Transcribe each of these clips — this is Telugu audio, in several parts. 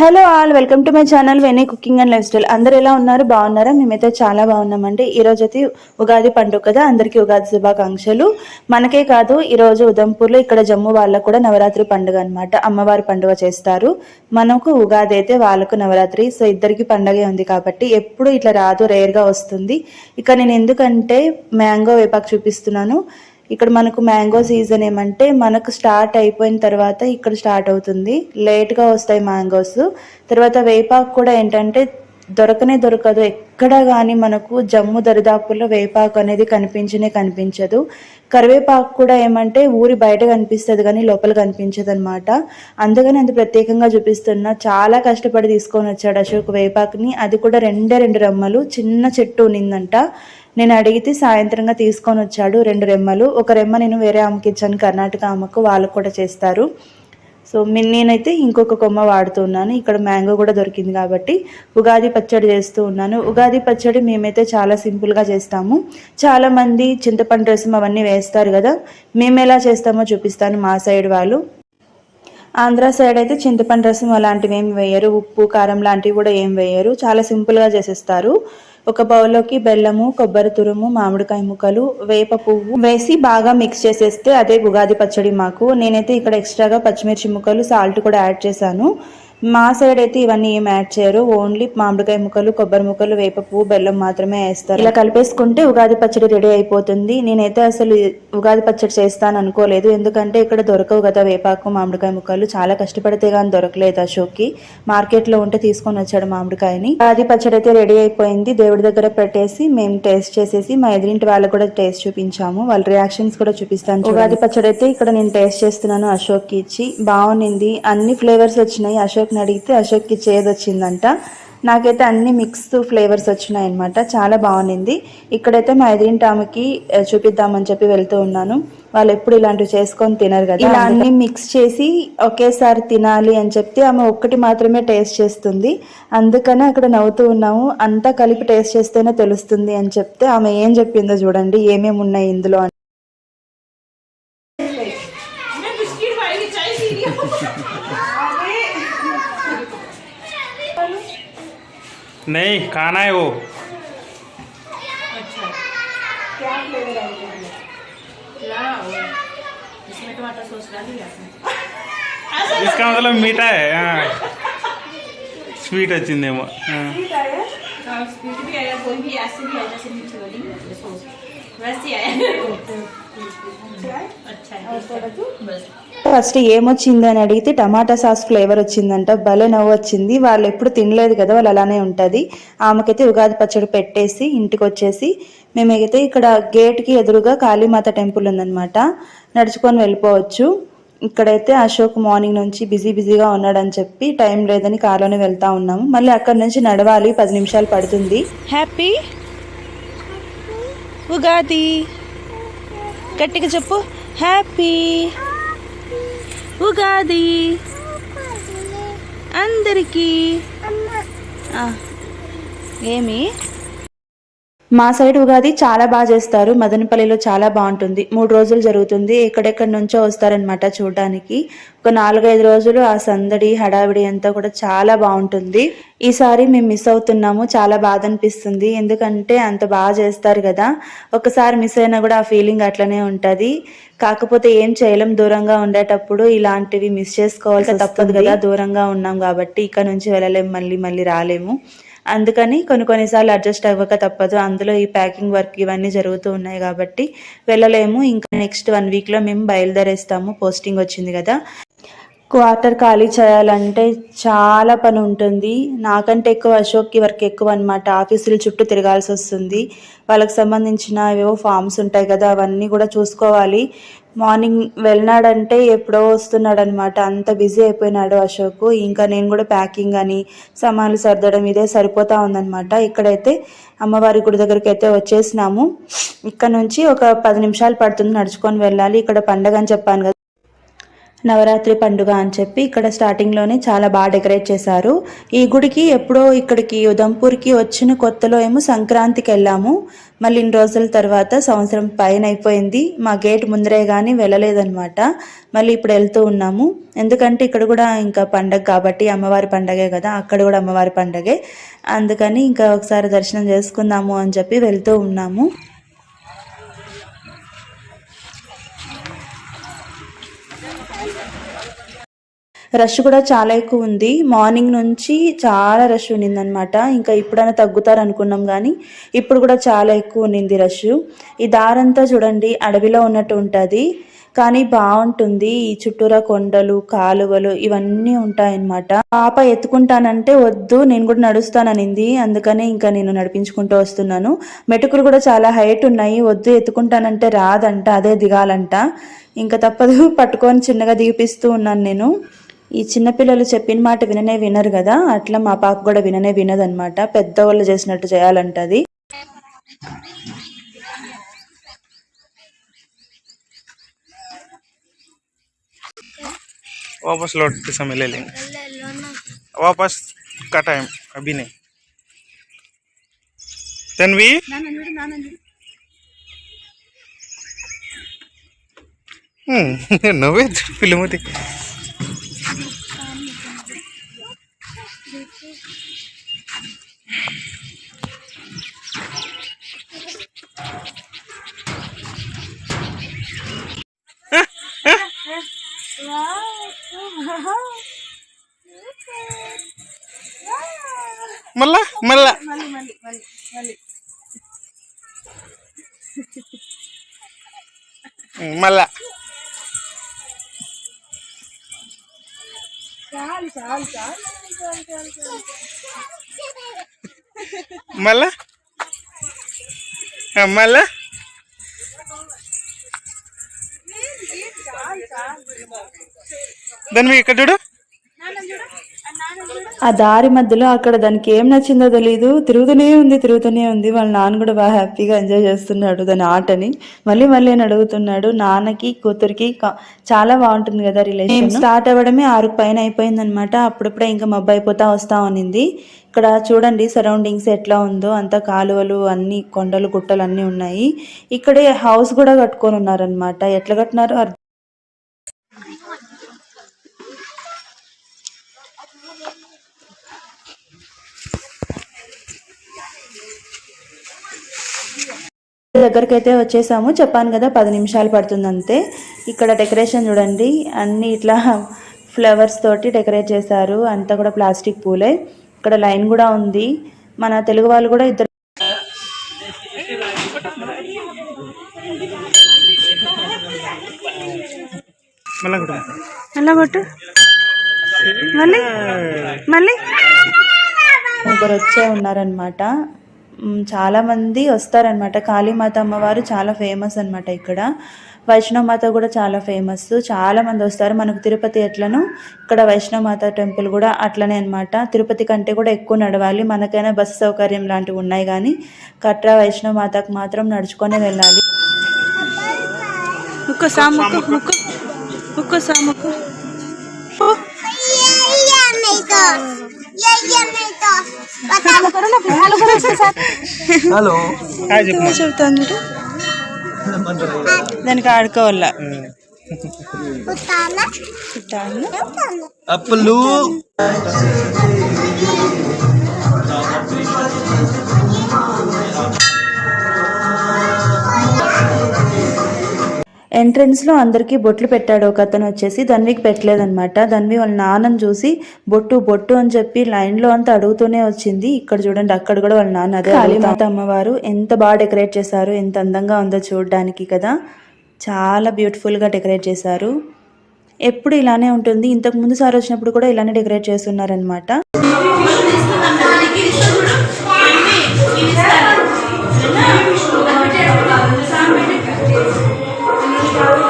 Hello all welcome to my channel Veni cooking and lifestyle. అందరు ఎలా ఉన్నారు? బాగున్నారా? మేమైతే చాలా బాగున్నామండి. ఈ రోజు అయితే ఉగాది పండుగ కదా అందరికీ ఉగాది శుభాకాంక్షలు. మనకే కాదు ఈరోజు ఉదంపూర్లో ఇక్కడ జమ్మూ వాళ్ళకు కూడా నవరాత్రి పండుగ అనమాట అమ్మవారి పండుగ చేస్తారు. మనకు ఉగాది అయితే వాళ్ళకు నవరాత్రి సో ఇద్దరికి పండగే ఉంది కాబట్టి ఎప్పుడు ఇట్లా రాదు రేర్గా వస్తుంది. ఇక నేను ఎందుకంటే మ్యాంగో వేపాకు చూపిస్తున్నాను. ఇక్కడ మనకు మ్యాంగో సీజన్ ఏమంటే మనకు స్టార్ట్ అయిపోయిన తర్వాత ఇక్కడ స్టార్ట్ అవుతుంది. లేట్గా వస్తాయి మ్యాంగోస్. తర్వాత వేపాకు కూడా ఏంటంటే దొరకనే దొరకదు. ఎక్కడ కానీ మనకు జమ్ము దరిదాపుల్లో వేపాకు అనేది కనిపించనే కనిపించదు. కరివేపాకు కూడా ఏమంటే ఊరి బయట కనిపిస్తుంది కానీ లోపల కనిపించదు అనమాట అందుకని అంత ప్రత్యేకంగా చూపిస్తున్నా. చాలా కష్టపడి తీసుకొని వచ్చాడు అశోక్ వేపాకుని. అది కూడా రెండే రెండు రమ్మలు. చిన్న చెట్టు ఉన్నిందంట. నేను అడిగితే సాయంత్రంగా తీసుకొని వచ్చాడు రెండు రెమ్మలు. ఒక రెమ్మ నేను వేరే అమ్మకి ఇచ్చాను. కర్ణాటక అమ్మకు వాళ్ళకు కూడా చేస్తారు. సో మీ- నేనైతే ఇంకొక కొమ్మ వాడుతున్నాను ఇక్కడ మ్యాంగో కూడా దొరికింది కాబట్టి ఉగాది పచ్చడి చేస్తూ ఉన్నాను. ఉగాది పచ్చడి మేమైతే చాలా సింపుల్గా చేస్తాము. చాలామంది చింతపండు రసం అవన్నీ వేస్తారు కదా. మేము ఎలా చేస్తామో చూపిస్తాను మా సైడ్ వాళ్ళు. ఆంధ్ర సైడ్ అయితే చింతపండు రసం అలాంటివి ఏం వేయరు. ఉప్పు కారం లాంటివి కూడా ఏం వేయరు. చాలా సింపుల్గా చేసేస్తారు. ఒక బౌల్లోకి బెల్లము కొబ్బరి తురుము మామిడికాయ ముక్కలు వేప పువ్వు వేసి బాగా మిక్స్ చేసేస్తే అదే ఉగాది పచ్చడి మాకు. నేనైతే ఇక్కడ ఎక్స్ట్రాగా పచ్చిమిర్చి ముక్కలు సాల్ట్ కూడా యాడ్ చేశాను. మా సైడ్ అయితే ఇవన్నీ ఏం యాడ్ చేయరు. ఓన్లీ మామిడికాయ ముక్కలు కొబ్బరి ముక్కలు వేప పువ్వు బెల్లం మాత్రమే వేస్తారు. ఇలా కలిపేసుకుంటే ఉగాది పచ్చడి రెడీ అయిపోతుంది. నేనైతే అసలు ఉగాది పచ్చడి చేస్తాను అనుకోలేదు. ఎందుకంటే ఇక్కడ దొరకవు కదా వేపాకు మామిడికాయ ముక్కలు. చాలా కష్టపడితే కానీ దొరకలేదు అశోక్కి. మార్కెట్లో ఉంటే తీసుకొని వచ్చాడు మామిడికాయని. ఉగాది పచ్చడి అయితే రెడీ అయిపోయింది. దేవుడి దగ్గర పెట్టేసి మేము టేస్ట్ చేసేసి మా ఎదురింటి వాళ్ళకు కూడా టేస్ట్ చూపించాము. వాళ్ళ రియాక్షన్స్ కూడా చూపిస్తాను ఉగాది పచ్చడి అయితే ఇక్కడ నేను టేస్ట్ చేస్తున్నాను అశోక్కి ఇచ్చి. బాగుంది అన్ని ఫ్లేవర్స్ వచ్చినాయి. అశోక్ని అడిగితే అశోక్కి చేదు వచ్చిందంట. నాకైతే అన్ని మిక్స్ ఫ్లేవర్స్ వచ్చినాయి అనమాట చాలా బాగుంది ఇక్కడైతే మా ఎదిరింటి ఆమెకి ఆ, చూపిద్దామని చెప్పి వెళ్తూ ఉన్నాను. వాళ్ళు ఎప్పుడు ఇలాంటివి చేసుకొని తినరు కదా. ఇలా అన్ని మిక్స్ చేసి ఒకేసారి తినాలి అని చెప్తే ఆమె ఒక్కటి మాత్రమే టేస్ట్ చేస్తుంది. అందుకనే అక్కడ నవ్వుతూ ఉన్నాము. అంతా కలిపి టేస్ట్ చేస్తేనే తెలుస్తుంది అని చెప్తే ఆమె ఏం చెప్పిందో చూడండి. ఏమేమి ఉన్నాయి ఇందులో అని. नहीं खाना है वो। अच्छा क्या इसमें टमाटर सॉस डाली इसका मतलब मीठा है हाँ। स्वीट है चिंदे में स्वीट भी आया कोई भी ऐसे भी आया जैसे मीठी वाली वैसे आया। ఫస్ట్ ఏమొచ్చింది అని అడిగితే టమాటా సాస్ ఫ్లేవర్ వచ్చిందంట భలే నవ్వు వచ్చింది వాళ్ళు ఎప్పుడు తినలేదు కదా వాళ్ళు అలానే ఉంటుంది. ఆమెకైతే ఉగాది పచ్చడి పెట్టేసి ఇంటికి వచ్చేసి మేమైతే ఇక్కడ గేట్కి ఎదురుగా కాళీమాత టెంపుల్ ఉందన్నమాట. నడుచుకొని వెళ్ళిపోవచ్చు. ఇక్కడైతే అశోక్ మార్నింగ్ నుంచి బిజీ బిజీగా ఉన్నాడని చెప్పి టైం లేదని కార్లోనే వెళ్తా ఉన్నాము. మళ్ళీ అక్కడి నుంచి నడవాలి పది నిమిషాలు పడుతుంది. హ్యాపీ ఉగాది. గట్టిగా చెప్పు. హ్యాపీ ఉగాది. అందరికీ. ఏమి? మా సైడ్ ఉగాది చాలా బాగా చేస్తారు. మదనపల్లిలో చాలా బాగుంటుంది. మూడు రోజులు జరుగుతుంది. ఎక్కడెక్కడి నుంచో వస్తారనమాట చూడడానికి. ఒక నాలుగైదు రోజులు ఆ సందడి హడావిడి అంతా కూడా చాలా బాగుంటుంది. ఈసారి మేము మిస్ అవుతున్నాము. చాలా బాధ అనిపిస్తుంది. ఎందుకంటే అంత బాగా చేస్తారు కదా. ఒకసారి మిస్ అయినా కూడా ఆ ఫీలింగ్ అట్లనే ఉంటుంది. కాకపోతే ఏం చేయలేం. దూరంగా ఉండేటప్పుడు ఇలాంటివి మిస్ చేసుకోవాల్సి తప్పదు కదా. దూరంగా ఉన్నాం కాబట్టి ఇక్కడ నుంచి వెళ్ళలేం. మళ్ళీ మళ్ళీ రాలేము. అందుకని కొన్ని కొన్నిసార్లు అడ్జస్ట్ అవ్వక తప్పదు. అందులో ఈ ప్యాకింగ్ వర్క్ ఇవన్నీ జరుగుతూ ఉన్నాయి కాబట్టి వెళ్ళలేము. ఇంకా నెక్స్ట్ వన్ వీక్లో మేము బయలుదేరేస్తాము. పోస్టింగ్ వచ్చింది కదా. క్వార్టర్ ఖాళీ చేయాలంటే చాలా పని ఉంటుంది నాకంటే ఎక్కువ అశోక్కి వర్క్ ఎక్కువ అనమాట ఆఫీసుల చుట్టూ తిరగాల్సి వస్తుంది. వాళ్ళకి సంబంధించిన ఏవో ఫామ్స్ ఉంటాయి కదా అవన్నీ కూడా చూసుకోవాలి. మార్నింగ్ వెళ్ళినాడంటే ఎప్పుడో వస్తున్నాడు అనమాట అంత బిజీ అయిపోయినాడు అశోక్. ఇంకా నేను కూడా ప్యాకింగ్ అని సామాన్లు సర్దడం ఇదే సరిపోతా ఉందనమాట ఇక్కడైతే అమ్మవారి గుడి దగ్గరికి అయితే వచ్చేసినాము. ఇక్కడ నుంచి ఒక పది నిమిషాలు పడుతుంది నడుచుకొని వెళ్ళాలి. ఇక్కడ పండగ అని చెప్పాను కదా. నవరాత్రి పండుగ అని చెప్పి ఇక్కడ స్టార్టింగ్లోనే చాలా బాగా డెకరేట్ చేశారు. ఈ గుడికి ఎప్పుడో ఇక్కడికి ఉదంపూర్కి వచ్చిన కొత్తలో ఏమో సంక్రాంతికి వెళ్ళాము. మళ్ళీ ఇన్ని రోజుల తర్వాత సంవత్సరం పైన అయిపోయింది. మా గేట్ ముందరే కానీ వెళ్ళలేదన్నమాట. మళ్ళీ ఇప్పుడు వెళ్తూ ఉన్నాము. ఎందుకంటే ఇక్కడ కూడా ఇంకా పండగ కాబట్టి అమ్మవారి పండగే కదా అక్కడ కూడా అమ్మవారి పండగే. అందుకని ఇంకా ఒకసారి దర్శనం చేసుకుందాము అని చెప్పి వెళ్తూ ఉన్నాము. రష్ కూడా చాలా ఎక్కువ ఉంది. మార్నింగ్ నుంచి చాలా రష్ ఉన్నిందనమాట ఇంకా ఇప్పుడైనా తగ్గుతారు అనుకున్నాం కానీ ఇప్పుడు కూడా చాలా ఎక్కువ ఉన్నింది రష్. ఈ దారంతా చూడండి అడవిలో ఉన్నట్టు ఉంటుంది. కానీ బాగుంటుంది ఈ చుట్టూరా కొండలు కాలువలు ఇవన్నీ ఉంటాయన్నమాట. పాప ఎత్తుకుంటానంటే వద్దు నేను కూడా నడుస్తాననింది. అందుకనే ఇంకా నేను నడిపించుకుంటూ వస్తున్నాను. మెటుకులు కూడా చాలా హైట్ ఉన్నాయి. వద్దు ఎత్తుకుంటానంటే రాదంట అదే దిగాలంట. ఇంకా తప్పదు పట్టుకొని చిన్నగా దిగిపిస్తూ ఉన్నాను నేను. ఈ చిన్నపిల్లలు చెప్పిన మాట విననే వినరు కదా? అట్లా మా పాప కూడా విననే వినదనమాట పెద్దవాళ్ళు చేసినట్టు చేయాలంటది. वापस लौटते समय ले लेंगे। वापस का टाइम अभी नहीं। तन्वी? हम्म, नवे फ़िल्म होती। మళ్ళా? మళ్ళా? మళ్ళా? మళ్ళా? మళ్ళా? దాన్ని ఇక్కడ చూడు. ఆ దారి మధ్యలో అక్కడ దానికి ఏం నచ్చిందో తెలియదు తిరుగుతూనే ఉంది తిరుగుతూనే ఉంది. వాళ్ళ నాన్న కూడా బాగా హ్యాపీగా ఎంజాయ్ చేస్తున్నాడు దాని ఆటని. మళ్ళీ మళ్ళీ అని అడుగుతున్నాడు నాన్నకి కూతురికి చాలా బాగుంటుంది కదా రిలేషన్. స్టార్ట్ అవ్వడమే ఆరు పైన అయిపోయింది అనమాట అప్పుడప్పుడే ఇంకా మబ్బు అయిపోతా వస్తా ఉన్నింది ఇక్కడ చూడండి సరౌండింగ్స్ ఎట్లా ఉందో. అంత కాలువలు అన్ని కొండలు గుట్టలు అన్నీ ఉన్నాయి. ఇక్కడే హౌస్ కూడా కట్టుకొని ఉన్నారనమాట ఎట్లా కట్టినారో దగ్గరికి అయితే వచ్చేసాము. చెప్పాను కదా పది నిమిషాలు పడుతుంది అంతే ఇక్కడ డెకరేషన్ చూడండి. అన్ని ఇట్లా ఫ్లవర్స్ తోటి డెకరేట్ చేశారు. అంతా కూడా ప్లాస్టిక్ పూలే. ఇక్కడ లైన్ కూడా ఉంది. మన తెలుగు వాళ్ళు కూడా ఇద్దరు మళ్ళా మళ్ళీ? మళ్ళీ? ముగ్గురు వచ్చే ఉన్నారనమాట మ్, చాలా మంది వస్తారనమాట కాళీమాత అమ్మవారు చాలా ఫేమస్ అన్నమాట ఇక్కడ. వైష్ణవమాత కూడా చాలా ఫేమస్ చాలా మంది వస్తారు. మనకు తిరుపతి ఎట్లను ఇక్కడ వైష్ణవమాత టెంపుల్ కూడా అట్లనే అన్నమాట. తిరుపతి కంటే కూడా ఎక్కువ నడవాలి. మనకైనా బస్సు సౌకర్యం లాంటివి ఉన్నాయి కానీ కట్రా వైష్ణవమాతకు మాత్రం నడుచుకొని వెళ్ళాలి. ముక్కు హలో. చెబుతాను దానికి ఆడుకోవాలా. అప్పులు. ఎంట్రన్స్లో అందరికి బొట్లు పెట్టాడు ఒక అతను వచ్చేసి. ధన్వికి పెట్టలేదన్నమాట. ధన్వి వాళ్ళ నాన్నని చూసి బొట్టు బొట్టు అని చెప్పి లైన్లో అంతా అడుగుతూనే వచ్చింది. ఇక్కడ చూడండి అక్కడ కూడా వాళ్ళ నాన్న అదే కాళీమాత అమ్మవారు. ఎంత బాగా డెకరేట్ చేశారు ఎంత అందంగా ఉందో చూడడానికి కదా. చాలా బ్యూటిఫుల్గా డెకరేట్ చేశారు. ఎప్పుడు ఇలానే ఉంటుంది. ఇంతకు ముందు సారి వచ్చినప్పుడు కూడా ఇలానే డెకరేట్ చేస్తున్నారనమాట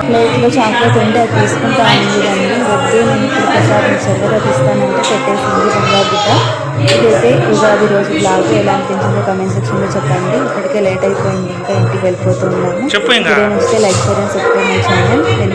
ప్లేట్లో చాక్లెట్ ఉంటే అది తీసుకుంటా ఉంది రండి వద్దు నేను ఇప్పుడు ప్రసాదం సర్వదా ఇస్తానంటే పెట్టేసింది బంగారు బిడ్డ ఇదైతే ఉగాది రోజు బ్లాగ్ ఎలా అనిపించిందో కమెంట్ సెక్షన్లో చెప్పండి. ఇప్పటికే లేట్ అయిపోయింది ఇంకా ఇంటికి వెళ్ళిపోతూ ఉన్నాము చెప్పు ఇంకా. వీడియో నచ్చితే లైక్ చేయండి సబ్స్క్రైబ్ మై ఛానల్